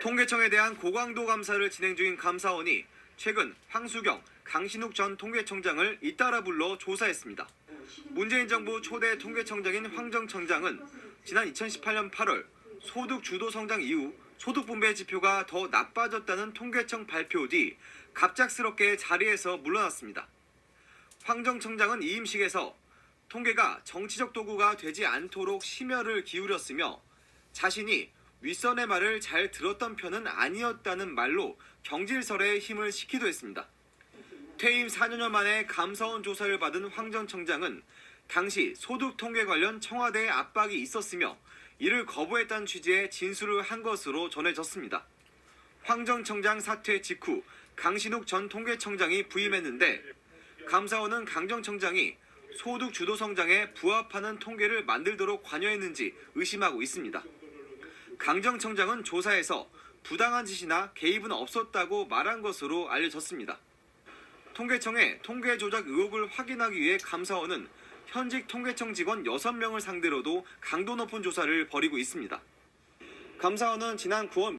통계청에 대한 고강도 감사를 진행 중인 감사원이 최근 황수경, 강신욱 전 통계청장을 잇따라 불러 조사했습니다. 문재인 정부 초대 통계청장인 황정청장은 지난 2018년 8월 소득 주도 성장 이후 소득 분배 지표가 더 나빠졌다는 통계청 발표 뒤 갑작스럽게 자리에서 물러났습니다. 황정 청장은 이임식에서 통계가 정치적 도구가 되지 않도록 심혈을 기울였으며 자신이 윗선의 말을 잘 들었던 편은 아니었다는 말로 경질설에 힘을 식기도 했습니다. 퇴임 4년여 만에 감사원 조사를 받은 황정 청장은 당시 소득 통계 관련 청와대의 압박이 있었으며 이를 거부했다는 취지의 진술을 한 것으로 전해졌습니다. 황정 청장 사퇴 직후 강신욱 전 통계청장이 부임했는데 감사원은 강정 청장이 소득 주도 성장에 부합하는 통계를 만들도록 관여했는지 의심하고 있습니다. 강정 청장은 조사에서 부당한 지시나 개입은 없었다고 말한 것으로 알려졌습니다. 통계청의 통계 조작 의혹을 확인하기 위해 감사원은 현직 통계청 직원 6명을 상대로도 강도 높은 조사를 벌이고 있습니다. 감사원은 지난 9월